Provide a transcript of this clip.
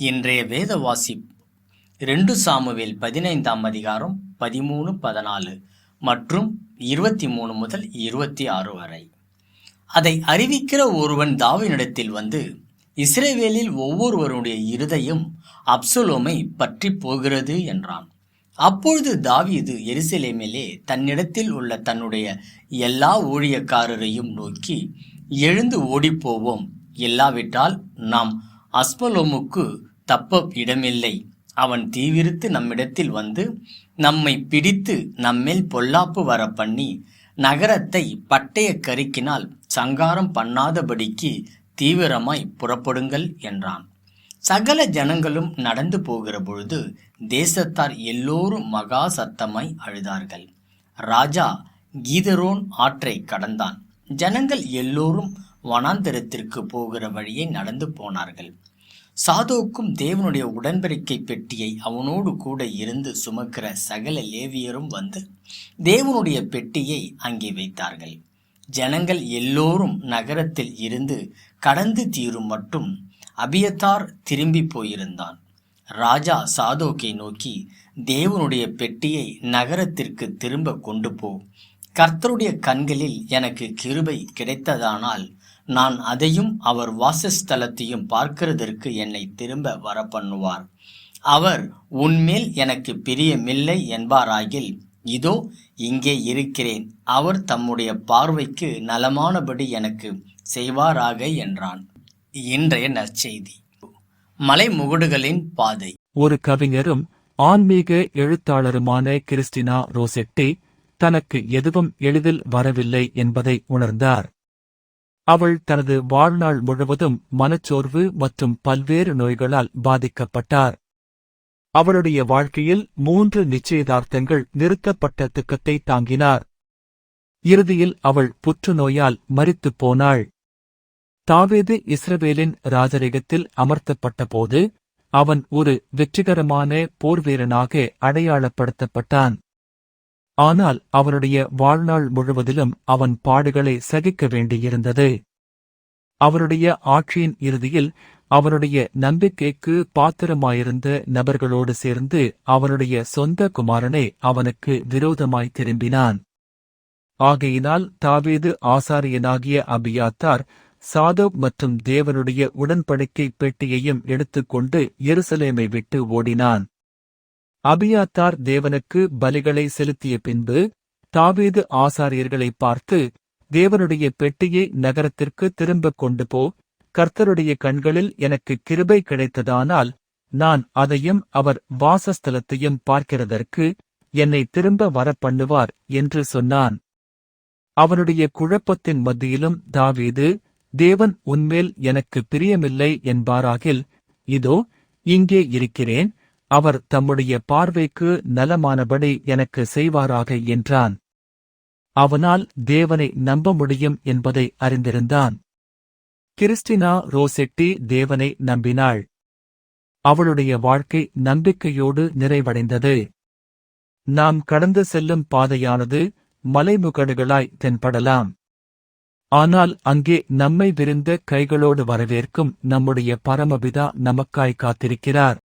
இன்றைய வேத வாசிப் ரெண்டு சாமுவேல் பதினைந்தாம் அதிகாரம் பதிமூணு பதினாலு மற்றும் இருபத்தி மூணு முதல் இருபத்தி ஆறு வரை. அதை அறிவிக்கிற ஒருவன் தாவினிடத்தில் வந்து இஸ்ரேவேலில் ஒவ்வொருவருடைய இருதயம் அப்சலோமை பற்றி போகிறது என்றான். அப்பொழுது தாவீது எருசலேமிலே தன்னிடத்தில் உள்ள தன்னுடைய எல்லா ஊழியக்காரரையும் நோக்கி எழுந்து ஓடிப்போவோம். இல்லாவிட்டால் நாம் அஸ்பலோமுக்கு தப்ப இடமில்லை. அவன் தீவிரித்து நம்மிடத்தில் வந்து நம்மை பிடித்து நம்மேல் பொல்லாப்பு வர பண்ணி நகரத்தை பட்டய கருக்கினால் சங்காரம் பண்ணாதபடிக்கு தீவிரமாய் புறப்படுங்கள் என்றான். சகல ஜனங்களும் நடந்து போகிற பொழுது தேசத்தார் எல்லோரும் மகா சத்தமாய் அழுதார்கள். ராஜா கீதரோன் ஆற்றை கடந்தான். ஜனங்கள் எல்லோரும் வனாந்தரத்திற்கு போகிற வழியை நடந்து போனார்கள். சாதோக்கும் தேவனுடைய உடன்படிக்கை பெட்டியை அவனோடு கூட இருந்து சுமக்கிற சகல லேவியரும் வந்து தேவனுடைய பெட்டியை அங்கே வைத்தார்கள். ஜனங்கள் எல்லோரும் நகரத்தில் இருந்து கடந்து தீரும் மட்டும் அபியத்தார் திரும்பி போயிருந்தான். ராஜா சாதோக்கை நோக்கி தேவனுடைய பெட்டியை நகரத்திற்கு திரும்ப கொண்டு போ. கர்த்தருடைய கண்களில் எனக்கு கிருபை கிடைத்ததானால் நான் அதையும் அவர் வாசஸ்தலத்தையும் பார்க்கிறதற்கு என்னை திரும்ப வர பண்ணுவார் அவர் உன்மேல் எனக்கு பிரியமில்லை என்பாராகில் இதோ இங்கே இருக்கிறேன். அவர் தம்முடைய பார்வைக்கு நலமானபடி எனக்கு செய்வாராக என்றான். இன்றைய நற்செய்தி. மலைமுகுடுகளின் பாதை. ஒரு கவிஞரும் ஆன்மீக எழுத்தாளருமான கிறிஸ்டினா ரோசெட்டி தனக்கு எதுவும் எளிதில் வரவில்லை என்பதை உணர்ந்தார். அவள் தனது வாழ்நாள் முழுவதும் மனச்சோர்வு மற்றும் பல்வேறு நோய்களால் பாதிக்கப்பட்டார். அவளுடைய வாழ்க்கையில் மூன்று நிச்சயதார்த்தங்கள் நிறுத்தப்பட்ட துக்கத்தை தாங்கினார். இறுதியில் அவள் புற்றுநோயால் மரித்துப் போனாள். தாவேது இஸ்ரவேலின் ராஜரிகத்தில் அமர்த்தப்பட்டபோது அவன் ஒரு வெற்றிகரமான போர்வீரனாக அடையாளப்படுத்தப்பட்டான். ஆனால் அவனுடைய வாழ்நாள் முழுவதிலும் அவன் பாடுகளை சகிக்க வேண்டியிருந்தது. அவருடைய ஆட்சியின் இறுதியில் அவனுடைய நம்பிக்கைக்கு பாத்திரமாயிருந்த நபர்களோடு சேர்ந்து அவனுடைய சொந்த குமாரனே அவனுக்கு விரோதமாய் திரும்பினான். ஆகையினால் தாவீது ஆசாரியனாகிய அபியாத்தார் சாதவ் மற்றும் தேவனுடைய உடன்படிக்கை பெட்டியையும் எடுத்துக்கொண்டு எருசலேமை விட்டு ஓடினான். அபியாத்தார் தேவனுக்கு பலிகளை செலுத்திய பின்பு தாவீது ஆசாரியர்களை பார்த்து தேவனுடைய பெட்டியை நகரத்திற்கு திரும்பக் கொண்டு போ கர்த்தருடைய கண்களில் எனக்கு கிருபை கிடைத்ததானால் நான் அதையும் அவர் வாசஸ்தலத்தையும் பார்க்கிறதற்கு என்னை திரும்ப வரப்பண்ணுவார் என்று சொன்னான். அவனுடைய குழப்பத்தின் மத்தியிலும் தாவீது தேவன் உன்மேல் எனக்கு பிரியமில்லை என்பாராகில் இதோ இங்கே இருக்கிறேன் அவர் தம்முடைய பார்வைக்கு நலமானபடி எனக்கு செய்வாராக என்றான். அவனால் தேவனை நம்ப முடியும் என்பதை அறிந்திருந்தான். கிறிஸ்டினா ரோசெட்டி தேவனை நம்பினாள். அவளுடைய வாழ்க்கை நம்பிக்கையோடு நிறைவடைந்தது. நாம் கடந்து செல்லும் பாதையானது மலைமுகடுகளாய் தென்படலாம். ஆனால் அங்கே நம்மை விரிந்த கைகளோடு வரவேற்கும் நம்முடைய பரமபிதா நமக்காய் காத்திருக்கிறார்.